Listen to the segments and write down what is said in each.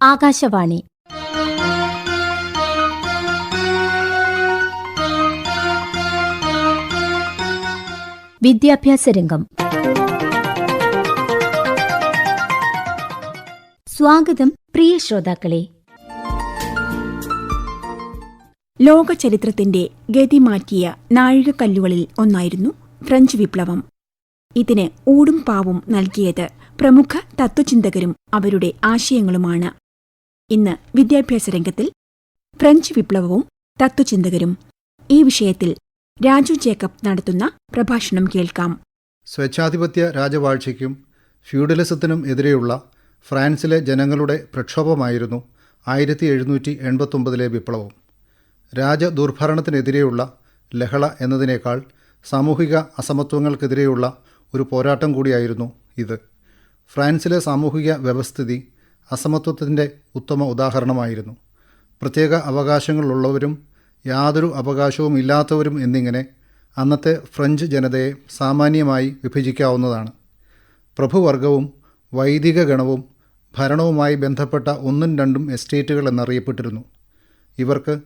ആകാശവാണി. വിദ്യാഭ്യാസ രംഗം. സ്വാഗതം പ്രിയ ശ്രോതാക്കളെ. ലോക ചരിത്രത്തിന്റെ ഗതി മാറ്റിയ നാഴികക്കല്ലുകളിൽ ഒന്നായിരുന്നു ഫ്രഞ്ച് വിപ്ലവം. ഇതിന് ഊടും പാവും നൽകിയത് പ്രമുഖ തത്വചിന്തകരും അവരുടെ ആശയങ്ങളുമാണ്. ഇന്ന് വിദ്യാഭ്യാസ രംഗത്തിൽ ഫ്രഞ്ച് വിപ്ലവവും തത്വചിന്തകരും ഈ വിഷയത്തിൽ രാജു ജേക്കബ് നടത്തുന്ന പ്രഭാഷണം കേൾക്കാം. സ്വേച്ഛാധിപത്യ രാജവാഴ്ചയ്ക്കും ഫ്യൂഡലിസത്തിനും എതിരെയുള്ള ഫ്രാൻസിലെ ജനങ്ങളുടെ പ്രക്ഷോഭമായിരുന്നു ആയിരത്തി എഴുന്നൂറ്റി എൺപത്തൊമ്പതിലെ വിപ്ലവം. രാജദുർഭരണത്തിനെതിരെയുള്ള ലഹള എന്നതിനേക്കാൾ സാമൂഹിക അസമത്വങ്ങൾക്കെതിരെയുള്ള ഒരു പോരാട്ടം കൂടിയായിരുന്നു ഇത്. ഫ്രാൻസിലെ സാമൂഹിക വ്യവസ്ഥിതി അസമത്വത്തിന്റെ ഉത്തമ ഉദാഹരണമായിരുന്നു. പ്രത്യേക അവകാശങ്ങളുള്ളവരും യാതൊരു അവകാശവും ഇല്ലാത്തവരും എന്നിങ്ങനെ അന്നത്തെ ഫ്രഞ്ച് ജനതയെ സാമാന്യമായി വിഭജിക്കാവുന്നതാണ്. പ്രഭുവർഗവും വൈദിക ഗണവും ഭരണവുമായി ബന്ധപ്പെട്ട ഒന്നും രണ്ടും എസ്റ്റേറ്റുകൾ എന്നറിയപ്പെട്ടിരുന്നു. ഇവർക്ക്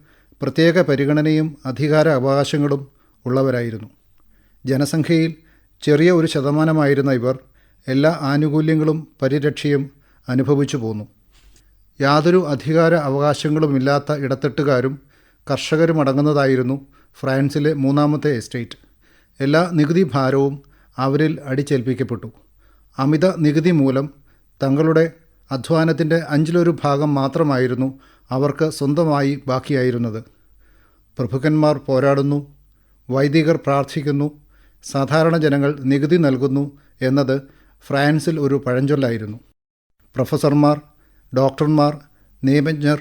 പ്രത്യേക പരിഗണനയും അധികാര അവകാശങ്ങളും ഉള്ളവരായിരുന്നു. ജനസംഖ്യയിൽ ചെറിയ ഒരു ശതമാനമായിരുന്ന ഇവർ എല്ലാ ആനുകൂല്യങ്ങളും പരിരക്ഷയും അനുഭവിച്ചു പോന്നു. യാതൊരു അധികാര അവകാശങ്ങളുമില്ലാത്ത ഇടത്തെട്ടുകാരും കർഷകരും അടങ്ങുന്നതായിരുന്നു ഫ്രാൻസിലെ മൂന്നാമത്തെ എസ്റ്റേറ്റ്. എല്ലാ നികുതി ഭാരവും അവരിൽ അടിച്ചേൽപ്പിക്കപ്പെട്ടു. അമിത നികുതി മൂലം തങ്ങളുടെ അധ്വാനത്തിന്റെ അഞ്ചിലൊരു ഭാഗം മാത്രമായിരുന്നു അവർക്ക് സ്വന്തമായി ബാക്കിയായിരുന്നത്. പ്രഭുക്കന്മാർ പോരാടുന്നു വൈദികർ പ്രാർത്ഥിക്കുന്നു സാധാരണ ജനങ്ങൾ നികുതി നൽകുന്നു എന്നത് ഫ്രാൻസിൽ ഒരു പഴഞ്ചൊല്ലായിരുന്നു. പ്രൊഫസർമാർ ഡോക്ടർമാർ നിയമജ്ഞർ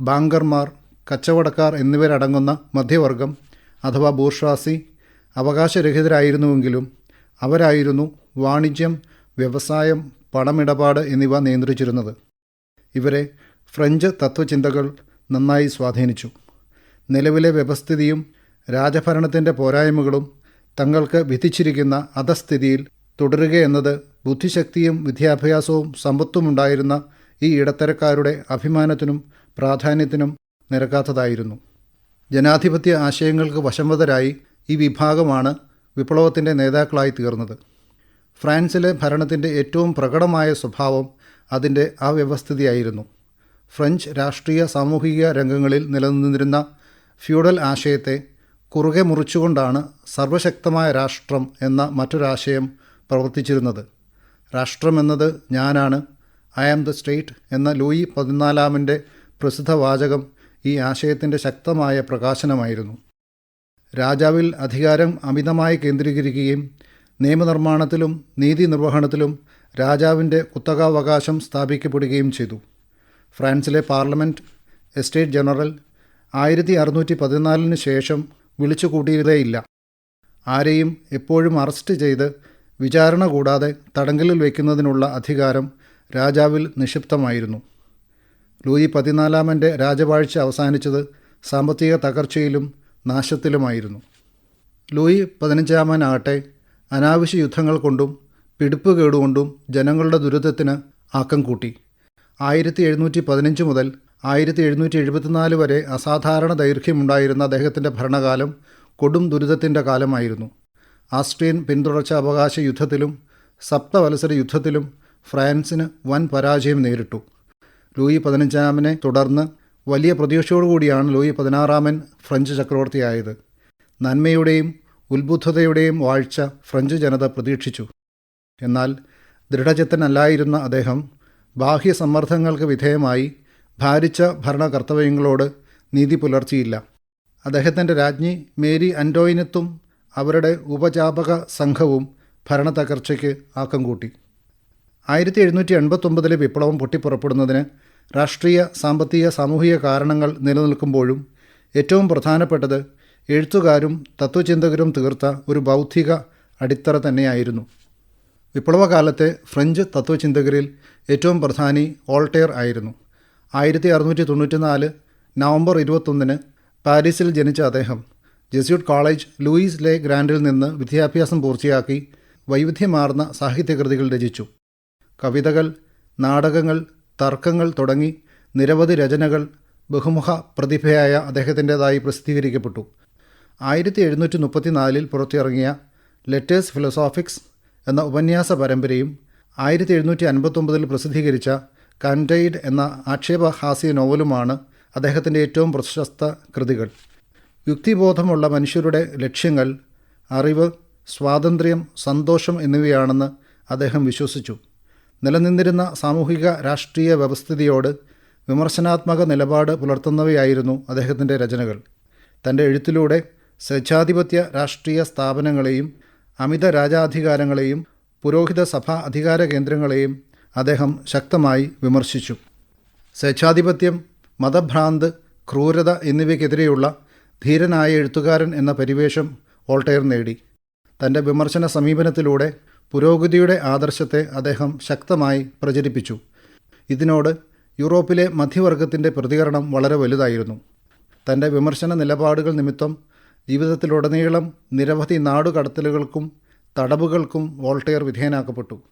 ബാങ്കർമാർ കച്ചവടക്കാർ എന്നിവരടങ്ങുന്ന മധ്യവർഗം അഥവാ ബൂർഷ്വാസി അവകാശരഹിതരായിരുന്നുവെങ്കിലും അവരായിരുന്നു വാണിജ്യം വ്യവസായം പണമിടപാട് എന്നിവ നിയന്ത്രിച്ചിരുന്നത്. ഇവരെ ഫ്രഞ്ച് തത്വചിന്തകൾ നന്നായി സ്വാധീനിച്ചു. നിലവിലെ വ്യവസ്ഥിതിയും രാജഭരണത്തിന്റെ പോരായ്മകളും തങ്ങൾക്ക് വിധിച്ചിരിക്കുന്ന അധസ്ഥിതിയിൽ തുടരുകയെന്നത് ബുദ്ധിശക്തിയും വിദ്യാഭ്യാസവും സമ്പത്തുമുണ്ടായിരുന്ന ഈ ഇടത്തരക്കാരുടെ അഭിമാനത്തിനും പ്രാധാന്യത്തിനും നിരക്കാത്തതായിരുന്നു. ജനാധിപത്യ ആശയങ്ങൾക്ക് വശംവതരായി ഈ വിഭാഗമാണ് വിപ്ലവത്തിന്റെ നേതാക്കളായി തീർന്നത്. ഫ്രാൻസിലെ ഭരണത്തിന്റെ ഏറ്റവും പ്രകടമായ സ്വഭാവം അതിന്റെ അവ്യവസ്ഥിതിയായിരുന്നു. ഫ്രഞ്ച് രാഷ്ട്രീയ സാമൂഹിക രംഗങ്ങളിൽ നിലനിന്നിരുന്ന ഫ്യൂഡൽ ആശയത്തെ കുറുകെ മുറിച്ചുകൊണ്ടാണ് സർവശക്തമായ രാഷ്ട്രം എന്ന മറ്റൊരാശയം പ്രവർത്തിച്ചിരുന്നത്. രാഷ്ട്രമെന്നത് ഞാനാണ്. ഐ ആം ദ സ്റ്റേറ്റ് എന്ന ലൂയി പതിനാലാമന്റെ പ്രസിദ്ധ വാചകം ഈ ആശയത്തിന്റെ ശക്തമായ പ്രകാശനമായിരുന്നു. രാജാവിൽ അധികാരം അമിതമായി കേന്ദ്രീകരിക്കുകയും നിയമനിർമ്മാണത്തിലും നീതി നിർവഹണത്തിലും രാജാവിന്റെ കുത്തകാവകാശം സ്ഥാപിക്കപ്പെടുകയും ചെയ്തു. ഫ്രാൻസിലെ പാർലമെന്റ് എസ്റ്റേറ്റ് ജനറൽ ആയിരത്തി അറുന്നൂറ്റി പതിനാലിന് ശേഷം വിളിച്ചു കൂട്ടിയതേയില്ല ആരെയും എപ്പോഴും അറസ്റ്റ് ചെയ്ത് വിചാരണ കൂടാതെ തടങ്കലിൽ വയ്ക്കുന്നതിനുള്ള അധികാരം രാജാവിൽ നിക്ഷിപ്തമായിരുന്നു. ലൂയി പതിനാലാമന്റെ രാജവാഴ്ച അവസാനിച്ചത് സാമ്പത്തിക തകർച്ചയിലും നാശത്തിലുമായിരുന്നു. ലൂയി പതിനഞ്ചാമനാകട്ടെ അനാവശ്യ യുദ്ധങ്ങൾ കൊണ്ടും പിടിപ്പ് കേടുകൊണ്ടും ജനങ്ങളുടെ ദുരിതത്തിന് ആക്കം കൂട്ടി. ആയിരത്തി എഴുന്നൂറ്റി പതിനഞ്ച് മുതൽ ആയിരത്തി എഴുന്നൂറ്റി എഴുപത്തിനാല് വരെ അസാധാരണ ദൈർഘ്യമുണ്ടായിരുന്ന അദ്ദേഹത്തിന്റെ ഭരണകാലം കൊടും ദുരിതത്തിന്റെ കാലമായിരുന്നു. ആസ്ട്രിയൻ പിന്തുടർച്ച അവകാശ യുദ്ധത്തിലും സപ്തവത്സര യുദ്ധത്തിലും ഫ്രാൻസിന് വൻ പരാജയം നേരിട്ടു. ലൂയി പതിനഞ്ചാമനെ തുടർന്ന് വലിയ പ്രതീക്ഷയോടുകൂടിയാണ് ലൂയി പതിനാറാമൻ ഫ്രഞ്ച് ചക്രവർത്തിയായത്. നന്മയുടെയും ഉത്ബുദ്ധതയുടെയും വാഴ്ച ഫ്രഞ്ച് ജനത പ്രതീക്ഷിച്ചു. എന്നാൽ ദൃഢചിത്തനല്ലായിരുന്ന അദ്ദേഹം ബാഹ്യ സമ്മർദ്ദങ്ങൾക്ക് വിധേയമായി ഭാരിച്ച ഭരണകർത്തവ്യങ്ങളോട് നീതി പുലർത്തിയില്ല. അദ്ദേഹത്തിന്റെ രാജ്ഞി മേരി അന്റോയിനത്തും അവരുടെ ഉപജാപക സംഘവും ഭരണത്തകർച്ചയ്ക്ക് ആക്കം കൂട്ടി. ആയിരത്തി എഴുന്നൂറ്റി എൺപത്തൊമ്പതിലെ വിപ്ലവം പൊട്ടിപ്പുറപ്പെടുന്നതിന് രാഷ്ട്രീയ സാമ്പത്തിക സാമൂഹിക കാരണങ്ങൾ നിലനിൽക്കുമ്പോഴും ഏറ്റവും പ്രധാനപ്പെട്ടത് എഴുത്തുകാരും തത്വചിന്തകരും തീർത്ത ഒരു ബൗദ്ധിക അടിത്തറ തന്നെയായിരുന്നു. വിപ്ലവകാലത്തെ ഫ്രഞ്ച് തത്വചിന്തകരിൽ ഏറ്റവും പ്രധാനി ഓൾട്ടെയർ ആയിരുന്നു. ആയിരത്തി അറുന്നൂറ്റി തൊണ്ണൂറ്റിനാല് നവംബർ ഇരുപത്തൊന്നിന് പാരീസിൽ ജനിച്ച അദ്ദേഹം ജെസ്യൂട്ട് കോളേജ് ലൂയിസ് ലെ ഗ്രാൻഡിൽ നിന്ന് വിദ്യാഭ്യാസം പൂർത്തിയാക്കി വൈവിധ്യമാർന്ന സാഹിത്യകൃതികൾ രചിച്ചു. കവിതകൾ നാടകങ്ങൾ തർക്കങ്ങൾ തുടങ്ങി നിരവധി രചനകൾ ബഹുമുഖ പ്രതിഭയായ അദ്ദേഹത്തിന്റെതായി പ്രസിദ്ധീകരിക്കപ്പെട്ടു. ആയിരത്തി എഴുന്നൂറ്റി മുപ്പത്തിനാലിൽ പുറത്തിറങ്ങിയ ലെറ്റേഴ്സ് ഫിലോസോഫിക്സ് എന്ന ഉപന്യാസ പരമ്പരയും ആയിരത്തി എഴുന്നൂറ്റി അൻപത്തൊമ്പതിൽ പ്രസിദ്ധീകരിച്ച കന്റൈഡ് എന്ന ആക്ഷേപഹാസ്യ നോവലുമാണ് അദ്ദേഹത്തിന്റെ ഏറ്റവും പ്രശസ്ത കൃതികൾ. യുക്തിബോധമുള്ള മനുഷ്യരുടെ ലക്ഷ്യങ്ങൾ അറിവ് സ്വാതന്ത്ര്യം സന്തോഷം എന്നിവയാണെന്ന് അദ്ദേഹം വിശ്വസിച്ചു. നിലനിന്നിരുന്ന സാമൂഹിക രാഷ്ട്രീയ വ്യവസ്ഥിതിയോട് വിമർശനാത്മക നിലപാട് പുലർത്തുന്നവയായിരുന്നു അദ്ദേഹത്തിന്റെ രചനകൾ. തന്റെ എഴുത്തിലൂടെ സ്വേച്ഛാധിപത്യ രാഷ്ട്രീയ സ്ഥാപനങ്ങളെയും അമിത രാജാധികാരങ്ങളെയും പുരോഹിത സഭാ അധികാര കേന്ദ്രങ്ങളെയും അദ്ദേഹം ശക്തമായി വിമർശിച്ചു. സ്വേച്ഛാധിപത്യം മതഭ്രാന്ത് ക്രൂരത എന്നിവയ്ക്കെതിരെയുള്ള ധീരനായ എഴുത്തുകാരൻ എന്ന പരിവേഷം ഓൾട്ടയർ നേടി. തന്റെ വിമർശന സമീപനത്തിലൂടെ പുരോഗതിയുടെ ആദർശത്തെ അദ്ദേഹം ശക്തമായി പ്രചരിപ്പിച്ചു. ഇതിനോട് യൂറോപ്പിലെ മധ്യവർഗത്തിന്റെ പ്രതികരണം വളരെ വലുതായിരുന്നു. തന്റെ വിമർശന നിലപാടുകൾ നിമിത്തം ജീവിതത്തിലുടനീളം നിരവധി നാടുകടത്തലുകൾക്കും തടവുകൾക്കും വോൾട്ടയർ വിധേയനാക്കപ്പെട്ടു.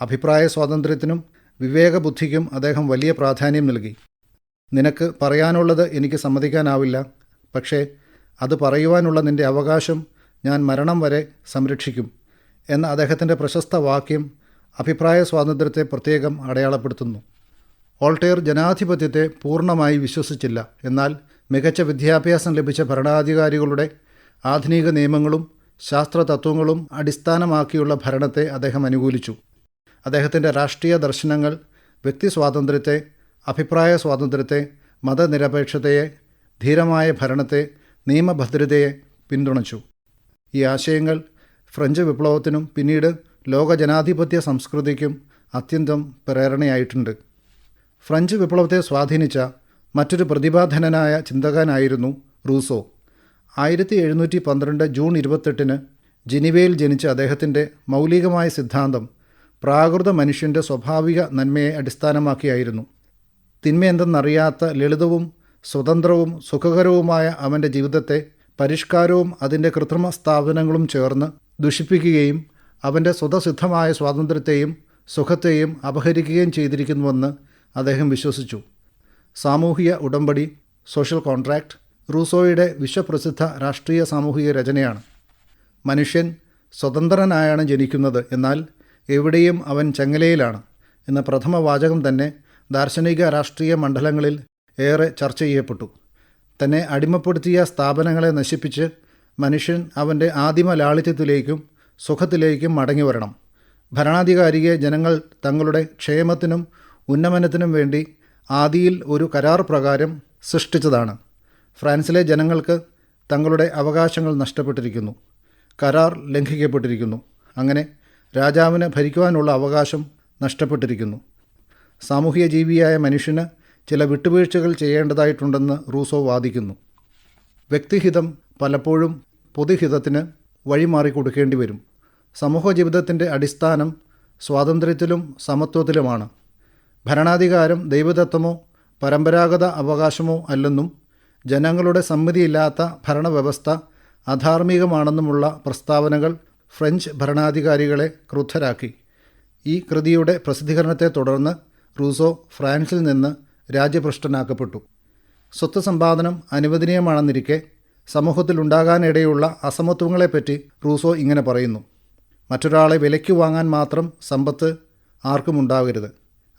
അഭിപ്രായ സ്വാതന്ത്ര്യത്തിനും വിവേകബുദ്ധിക്കും അദ്ദേഹം വലിയ പ്രാധാന്യം നൽകി. നിനക്ക് പറയാനുള്ളത് എനിക്ക് സമ്മതിക്കാനാവില്ല. പക്ഷേ അത് പറയുവാനുള്ള നിന്റെ അവകാശം ഞാൻ മരണം വരെ സംരക്ഷിക്കും എന്ന അദ്ദേഹത്തിന്റെ പ്രശസ്ത വാക്യം അഭിപ്രായ സ്വാതന്ത്ര്യത്തെ പ്രത്യേകം അടയാളപ്പെടുത്തുന്നു. ഓൾട്ടെയർ ജനാധിപത്യത്തെ പൂർണമായി വിശ്വസിച്ചില്ല. എന്നാൽ മികച്ച വിദ്യാഭ്യാസം ലഭിച്ച ഭരണാധികാരികളുടെ ആധുനിക നിയമങ്ങളും ശാസ്ത്രതത്വങ്ങളും അടിസ്ഥാനമാക്കിയുള്ള ഭരണത്തെ അദ്ദേഹം അനുകൂലിച്ചു. അദ്ദേഹത്തിന്റെ രാഷ്ട്രീയ ദർശനങ്ങൾ വ്യക്തി സ്വാതന്ത്ര്യത്തെ അഭിപ്രായ സ്വാതന്ത്ര്യത്തെ മതനിരപേക്ഷതയെ ധീരമായ ഭരണത്തെ നിയമഭദ്രതയെ പിന്തുണച്ചു. ഈ ആശയങ്ങൾ ഫ്രഞ്ച് വിപ്ലവത്തിനും പിന്നീട് ലോക ജനാധിപത്യ സംസ്കൃതിക്കും അത്യന്തം പ്രേരണയായിട്ടുണ്ട്. ഫ്രഞ്ച് വിപ്ലവത്തെ സ്വാധീനിച്ച മറ്റൊരു പ്രതിഭാധനനായ ചിന്തകനായിരുന്നു റൂസോ. ആയിരത്തി എഴുന്നൂറ്റി പന്ത്രണ്ട് ജൂൺ ഇരുപത്തെട്ടിന് ജനീവയിൽ ജനിച്ച അദ്ദേഹത്തിന്റെ മൗലികമായ സിദ്ധാന്തം പ്രാകൃത മനുഷ്യന്റെ സ്വാഭാവിക നന്മയെ അടിസ്ഥാനമാക്കിയായിരുന്നു. തിന്മയെന്തെന്നറിയാത്ത ലളിതവും സ്വതന്ത്രവും സുഖകരവുമായ അവന്റെ ജീവിതത്തെ പരിഷ്കാരവും അതിന്റെ കൃത്രിമ സ്ഥാപനങ്ങളും ചേർന്ന് ദുഷിപ്പിക്കുകയും അവന്റെ സ്വതസിദ്ധമായ സ്വാതന്ത്ര്യത്തെയും സുഖത്തെയും അപഹരിക്കുകയും ചെയ്തിരിക്കുന്നുവെന്ന് അദ്ദേഹം വിശ്വസിച്ചു. സാമൂഹിക ഉടമ്പടി സോഷ്യൽ കോൺട്രാക്റ്റ് റൂസോയുടെ വിശ്വപ്രസിദ്ധ രാഷ്ട്രീയ സാമൂഹിക രചനയാണ്. മനുഷ്യൻ സ്വതന്ത്രനായാണ് ജനിക്കുന്നത് എന്നാൽ എവിടെയും അവൻ ചങ്ങലയിലാണ് എന്ന പ്രഥമ വാചകം തന്നെ ദാർശനിക രാഷ്ട്രീയ മണ്ഡലങ്ങളിൽ ഏറെ ചർച്ച ചെയ്യപ്പെട്ടു. തന്നെ അടിമപ്പെടുത്തിയ സ്ഥാപനങ്ങളെ നശിപ്പിച്ച് മനുഷ്യൻ അവന്റെ ആദിമ ലാളിത്യത്തിലേക്കും സുഖത്തിലേക്കും മടങ്ങി വരണം. ഭരണാധികാരിയെ ജനങ്ങൾ തങ്ങളുടെ ക്ഷേമത്തിനും ഉന്നമനത്തിനും വേണ്ടി ആദിയിൽ ഒരു കരാർ പ്രകാരം സൃഷ്ടിച്ചതാണ്. ഫ്രാൻസിലെ ജനങ്ങൾക്ക് തങ്ങളുടെ അവകാശങ്ങൾ നഷ്ടപ്പെട്ടിരിക്കുന്നു. കരാർ ലംഘിക്കപ്പെട്ടിരിക്കുന്നു. അങ്ങനെ രാജാവിന് ഭരിക്കുവാനുള്ള അവകാശം നഷ്ടപ്പെട്ടിരിക്കുന്നു. സാമൂഹിക ജീവിയായ മനുഷ്യന് ചില വിട്ടുവീഴ്ചകൾ ചെയ്യേണ്ടതായിട്ടുണ്ടെന്ന് റൂസോ വാദിക്കുന്നു. വ്യക്തിഹിതം പലപ്പോഴും പൊതുഹിതത്തിന് വഴിമാറി കൊടുക്കേണ്ടി വരും. സമൂഹ ജീവിതത്തിന്റെ അടിസ്ഥാനം സ്വാതന്ത്ര്യത്തിലും സമത്വത്തിലുമാണ്. ഭരണാധികാരം ദൈവദത്തമോ പരമ്പരാഗത അവകാശമോ അല്ലെന്നും ജനങ്ങളുടെ സമ്മതിയില്ലാത്ത ഭരണവ്യവസ്ഥ അധാർമികമാണെന്നുമുള്ള പ്രസ്താവനകൾ ഫ്രഞ്ച് ഭരണാധികാരികളെ ക്രുദ്ധരാക്കി. ഈ കൃതിയുടെ പ്രസിദ്ധീകരണത്തെ തുടർന്ന് റൂസോ ഫ്രാൻസിൽ നിന്ന് രാജ്യഭ്രഷ്ടനാക്കപ്പെട്ടു. സ്വത്ത് സമ്പാദനം അനുവദനീയമാണെന്നിരിക്കെ സമൂഹത്തിലുണ്ടാകാനിടയുള്ള അസമത്വങ്ങളെപ്പറ്റി റൂസോ ഇങ്ങനെ പറയുന്നു. മറ്റൊരാളെ വിലയ്ക്ക് വാങ്ങാൻ മാത്രം സമ്പത്ത് ആർക്കും ഉണ്ടാകരുത്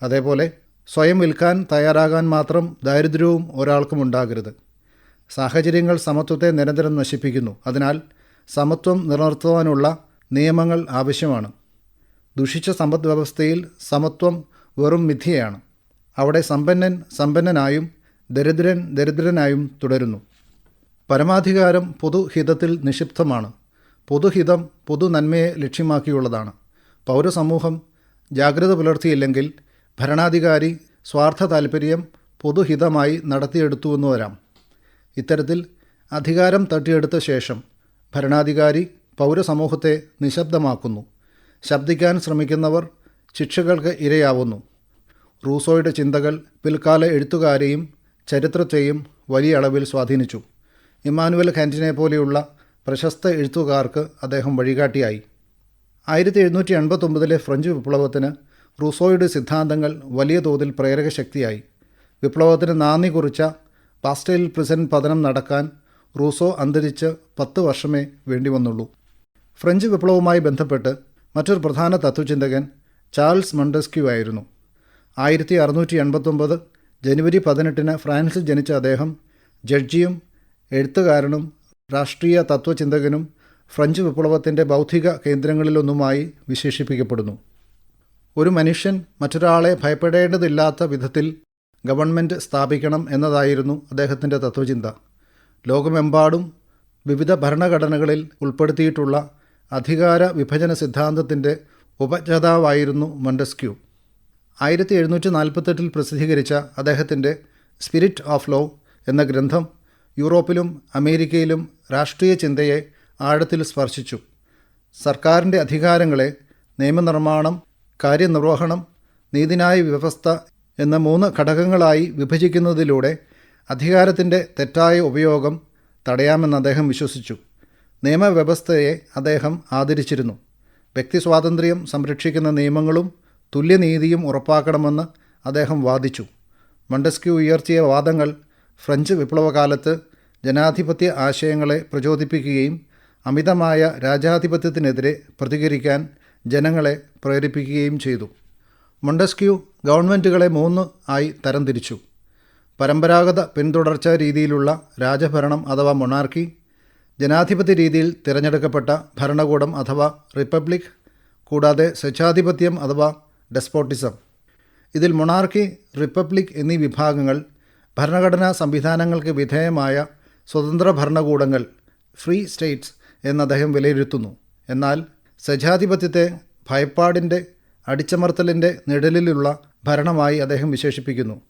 അതേപോലെ സ്വയം വിൽക്കാൻ തയ്യാറാകാൻ മാത്രം ദാരിദ്ര്യവും ഒരാൾക്കും ഉണ്ടാകരുത്. സാഹചര്യങ്ങൾ സമത്വത്തെ നിരന്തരം നശിപ്പിക്കുന്നു. അതിനാൽ സമത്വം നിലനിർത്തുവാനുള്ള നിയമങ്ങൾ ആവശ്യമാണ്. ദുഷിച്ച സമ്പദ് വ്യവസ്ഥയിൽ സമത്വം വെറും മിഥ്യയാണ് അവിടെ സമ്പന്നൻ സമ്പന്നനായും ദരിദ്രൻ ദരിദ്രനായും തുടരുന്നു. പരമാധികാരം പൊതുഹിതത്തിൽ നിക്ഷിപ്തമാണ്. പൊതുഹിതം പൊതുനന്മയെ ലക്ഷ്യമാക്കിയുള്ളതാണ്. പൗരസമൂഹം ജാഗ്രത പുലർത്തിയില്ലെങ്കിൽ ഭരണാധികാരി സ്വാർത്ഥ താൽപ്പര്യം പൊതുഹിതമായി നടത്തിയെടുത്തുവെന്ന് വരാം. ഇത്തരത്തിൽ അധികാരം തട്ടിയെടുത്ത ശേഷം ഭരണാധികാരി പൗരസമൂഹത്തെ നിശബ്ദമാക്കുന്നു. ശബ്ദിക്കാൻ ശ്രമിക്കുന്നവർ ശിക്ഷകൾക്ക് ഇരയാവുന്നു. റൂസോയുടെ ചിന്തകൾ പിൽക്കാല എഴുത്തുകാരെയും ചരിത്രത്തെയും വലിയ അളവിൽ സ്വാധീനിച്ചു. ഇമ്മാനുവൽ കാന്റിനെ പോലെയുള്ള പ്രശസ്ത എഴുത്തുകാർക്ക് അദ്ദേഹം വഴികാട്ടിയായി. ആയിരത്തി എഴുന്നൂറ്റി എൺപത്തൊമ്പതിലെ ഫ്രഞ്ച് വിപ്ലവത്തിന് റൂസോയുടെ സിദ്ധാന്തങ്ങൾ വലിയ തോതിൽ പ്രേരക ശക്തിയായി വിപ്ലവത്തിന് നാന്ദി കുറിച്ച പാസ്റ്റൈൽ പ്രിസൺ പതനം നടക്കാൻ റൂസോ അന്തരിച്ച് പത്ത് വർഷമേ വേണ്ടി വന്നുള്ളൂ ഫ്രഞ്ച് വിപ്ലവവുമായി ബന്ധപ്പെട്ട് മറ്റൊരു പ്രധാന തത്വചിന്തകൻ ചാൾസ് മണ്ടസ്ക്യു ആയിരുന്നു. ആയിരത്തി അറുന്നൂറ്റി എൺപത്തൊമ്പത് ജനുവരി പതിനെട്ടിന് ഫ്രാൻസിൽ ജനിച്ച അദ്ദേഹം ജഡ്ജിയും എഴുത്തുകാരനും രാഷ്ട്രീയ തത്വചിന്തകനും ഫ്രഞ്ച് വിപ്ലവത്തിന്റെ ബൗദ്ധിക കേന്ദ്രങ്ങളിലൊന്നുമായി വിശേഷിപ്പിക്കപ്പെടുന്നു. ഒരു മനുഷ്യൻ മറ്റൊരാളെ ഭയപ്പെടേണ്ടതില്ലാത്ത വിധത്തിൽ ഗവൺമെന്റ് സ്ഥാപിക്കണം എന്നതായിരുന്നു അദ്ദേഹത്തിന്റെ തത്വചിന്ത. ലോകമെമ്പാടും വിവിധ ഭരണഘടനകളിൽ ഉൾപ്പെടുത്തിയിട്ടുള്ള അധികാര വിഭജന സിദ്ധാന്തത്തിന്റെ ഉപജേതാവായിരുന്നു മണ്ടസ്ക്യൂ. ആയിരത്തി എഴുന്നൂറ്റി നാൽപ്പത്തെട്ടിൽ പ്രസിദ്ധീകരിച്ച അദ്ദേഹത്തിന്റെ സ്പിരിറ്റ് ഓഫ് ലോ എന്ന ഗ്രന്ഥം യൂറോപ്പിലും അമേരിക്കയിലും രാഷ്ട്രീയ ചിന്തയെ ആഴത്തിൽ സ്പർശിച്ചു. സർക്കാരിന്റെ അധികാരങ്ങളെ നിയമനിർമ്മാണം കാര്യനിർവഹണം നീതിന്യായ വ്യവസ്ഥ എന്ന മൂന്ന് ഘടകങ്ങളായി വിഭജിക്കുന്നതിലൂടെ അധികാരത്തിന്റെ തെറ്റായ ഉപയോഗം തടയാമെന്ന് അദ്ദേഹം വിശ്വസിച്ചു. നിയമവ്യവസ്ഥയെ അദ്ദേഹം ആദരിച്ചിരുന്നു. വ്യക്തിസ്വാതന്ത്ര്യം സംരക്ഷിക്കുന്ന നിയമങ്ങളും തുല്യനീതിയും ഉറപ്പാക്കണമെന്ന് അദ്ദേഹം വാദിച്ചു. മണ്ടസ്ക്യൂ ഉയർത്തിയ വാദങ്ങൾ ഫ്രഞ്ച് വിപ്ലവകാലത്ത് ജനാധിപത്യ ആശയങ്ങളെ പ്രചോദിപ്പിക്കുകയും അമിതമായ രാജാധിപത്യത്തിനെതിരെ പ്രതികരിക്കാൻ ജനങ്ങളെ പ്രേരിപ്പിക്കുകയും ചെയ്തു. മൊണ്ടസ്ക്യൂ ഗവൺമെന്റുകളെ മൂന്ന് ആയി തരംതിരിച്ചു. പരമ്പരാഗത പിന്തുടർച്ച രീതിയിലുള്ള രാജഭരണം അഥവാ മൊണാർക്കി ജനാധിപത്യ രീതിയിൽ തിരഞ്ഞെടുക്കപ്പെട്ട ഭരണകൂടം അഥവാ റിപ്പബ്ലിക് കൂടാതെ സ്വച്ഛാധിപത്യം അഥവാ ഡെസ്പോട്ടിസം ഇതിൽ മൊണാർക്കി റിപ്പബ്ലിക് എന്നീ വിഭാഗങ്ങൾ ഭരണഘടനാ സംവിധാനങ്ങൾക്ക് വിധേയമായ സ്വതന്ത്ര ഭരണകൂടങ്ങൾ ഫ്രീ സ്റ്റേറ്റ്സ് എന്ന് അദ്ദേഹം വിലയിരുത്തുന്നു. എന്നാൽ സജാധിപത്യത്തെ ഭയപ്പാടിന്റെ അടിച്ചമർത്തലിന്റെ നിഴലിലുള്ള ഭരണമായി അദ്ദേഹം വിശേഷിപ്പിക്കുന്നു.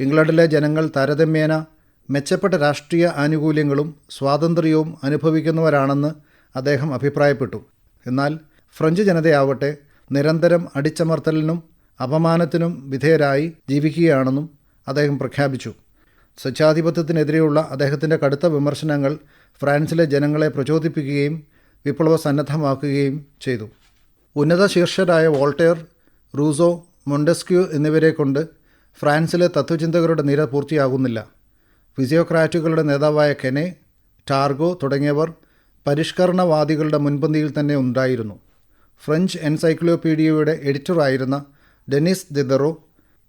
ഇംഗ്ലണ്ടിലെ ജനങ്ങൾ താരതമ്യേന മെച്ചപ്പെട്ട രാഷ്ട്രീയ ആനുകൂല്യങ്ങളും സ്വാതന്ത്ര്യവും അനുഭവിക്കുന്നവരാണെന്ന് അദ്ദേഹം അഭിപ്രായപ്പെട്ടു. എന്നാൽ ഫ്രഞ്ച് ജനതയാവട്ടെ നിരന്തരം അടിച്ചമർത്തലിനും അപമാനത്തിനും വിധേയരായി ജീവിക്കുകയാണെന്നും അദ്ദേഹം പ്രഖ്യാപിച്ചു. സ്വച്ഛാധിപത്യത്തിനെതിരെയുള്ള അദ്ദേഹത്തിന്റെ കടുത്ത വിമർശനങ്ങൾ ഫ്രാൻസിലെ ജനങ്ങളെ പ്രചോദിപ്പിക്കുകയും വിപ്ലവ സന്നദ്ധമാക്കുകയും ചെയ്തു. ഉന്നത ശീർഷരായ വോൾട്ടയർ റൂസോ മൊണ്ടസ്ക്യൂ എന്നിവരെ കൊണ്ട് ഫ്രാൻസിലെ തത്വചിന്തകരുടെ നിര പൂർത്തിയാകുന്നില്ല. ഫിസിയോക്രാറ്റുകളുടെ നേതാവായ കെനെ ടാർഗോ തുടങ്ങിയവർ പരിഷ്കരണവാദികളുടെ മുൻപന്തിയിൽ തന്നെ ഉണ്ടായിരുന്നു. ഫ്രഞ്ച് എൻസൈക്ലോപീഡിയയുടെ എഡിറ്ററായിരുന്ന ഡെനിസ് ദിദറോ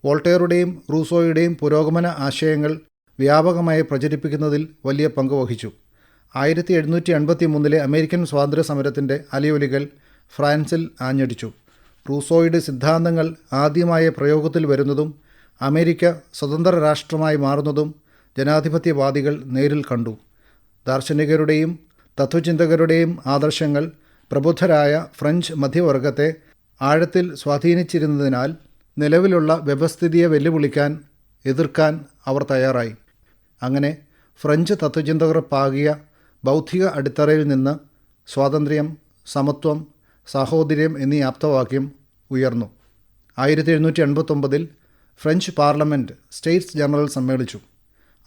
വോൾട്ടയറുടെയും റൂസോയുടെയും പുരോഗമന ആശയങ്ങൾ വ്യാപകമായി പ്രചരിപ്പിക്കുന്നതിൽ വലിയ പങ്ക് വഹിച്ചു. ആയിരത്തി എഴുന്നൂറ്റി എൺപത്തി മൂന്നിലെ അമേരിക്കൻ സ്വാതന്ത്ര്യ സമരത്തിന്റെ അലയൊലികൾ ഫ്രാൻസിൽ ആഞ്ഞടിച്ചു. റൂസോയുടെ സിദ്ധാന്തങ്ങൾ ആദ്യമായ പ്രയോഗത്തിൽ വരുന്നതും അമേരിക്ക സ്വതന്ത്ര രാഷ്ട്രമായി മാറുന്നതും ജനാധിപത്യവാദികൾ നേരിൽ കണ്ടു. ദാർശനികരുടെയും തത്വചിന്തകരുടെയും ആദർശങ്ങൾ പ്രബുദ്ധരായ ഫ്രഞ്ച് മധ്യവർഗത്തെ ആഴത്തിൽ സ്വാധീനിച്ചിരുന്നതിനാൽ നിലവിലുള്ള വ്യവസ്ഥിതിയെ വെല്ലുവിളിക്കാൻ എതിർക്കാൻ അവർ തയ്യാറായി. അങ്ങനെ ഫ്രഞ്ച് തത്വചിന്തകർ പാകിയ ബൗദ്ധിക അടിത്തറയിൽ നിന്ന് സ്വാതന്ത്ര്യം സമത്വം സാഹോദര്യം എന്നീ ആപ്തവാക്യം ഉയർന്നു. ആയിരത്തി എഴുന്നൂറ്റി എൺപത്തൊമ്പതിൽ ഫ്രഞ്ച് പാർലമെന്റ് സ്റ്റേറ്റ്സ് ജനറൽ സമ്മേളിച്ചു.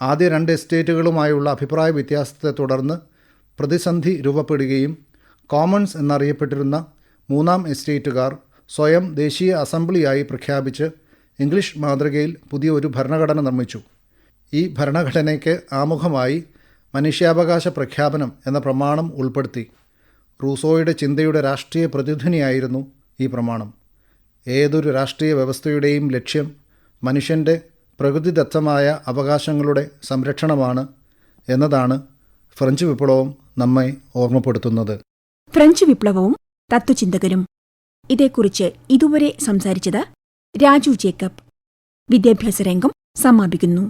ആദ്യ രണ്ട് എസ്റ്റേറ്റുകളുമായുള്ള അഭിപ്രായ വ്യത്യാസത്തെ തുടർന്ന് പ്രതിസന്ധി രൂപപ്പെടുകയും കോമൺസ് എന്നറിയപ്പെട്ടിരുന്ന മൂന്നാം എസ്റ്റേറ്റുകാർ സ്വയം ദേശീയ അസംബ്ലിയായി പ്രഖ്യാപിച്ച് ഇംഗ്ലീഷ് മാതൃകയിൽ പുതിയ ഒരു ഭരണഘടന നിർമ്മിച്ചു. ഈ ഭരണഘടനയ്ക്ക് ആമുഖമായി മനുഷ്യാവകാശ പ്രഖ്യാപനം എന്ന പ്രമാണം ഉൾപ്പെടുത്തി. റൂസോയുടെ ചിന്തയുടെ രാഷ്ട്രീയ പ്രതിധ്വനിയായിരുന്നു ഈ പ്രമാണം. ഏതൊരു രാഷ്ട്രീയ വ്യവസ്ഥയുടെയും ലക്ഷ്യം മനുഷ്യന്റെ പ്രകൃതിദത്തമായ അവകാശങ്ങളുടെ സംരക്ഷണമാണ് എന്നതാണ് ഫ്രഞ്ച് വിപ്ലവം നമ്മെ ഓർമ്മപ്പെടുത്തുന്നത്. ഫ്രഞ്ച് വിപ്ലവവും തത്വചിന്തകരും ഇതേക്കുറിച്ച് ഇതുവരെ സംസാരിച്ചത് രാജു ജേക്കബ്. വിദ്യാഭ്യാസ രംഗം സമാപിക്കുന്നു.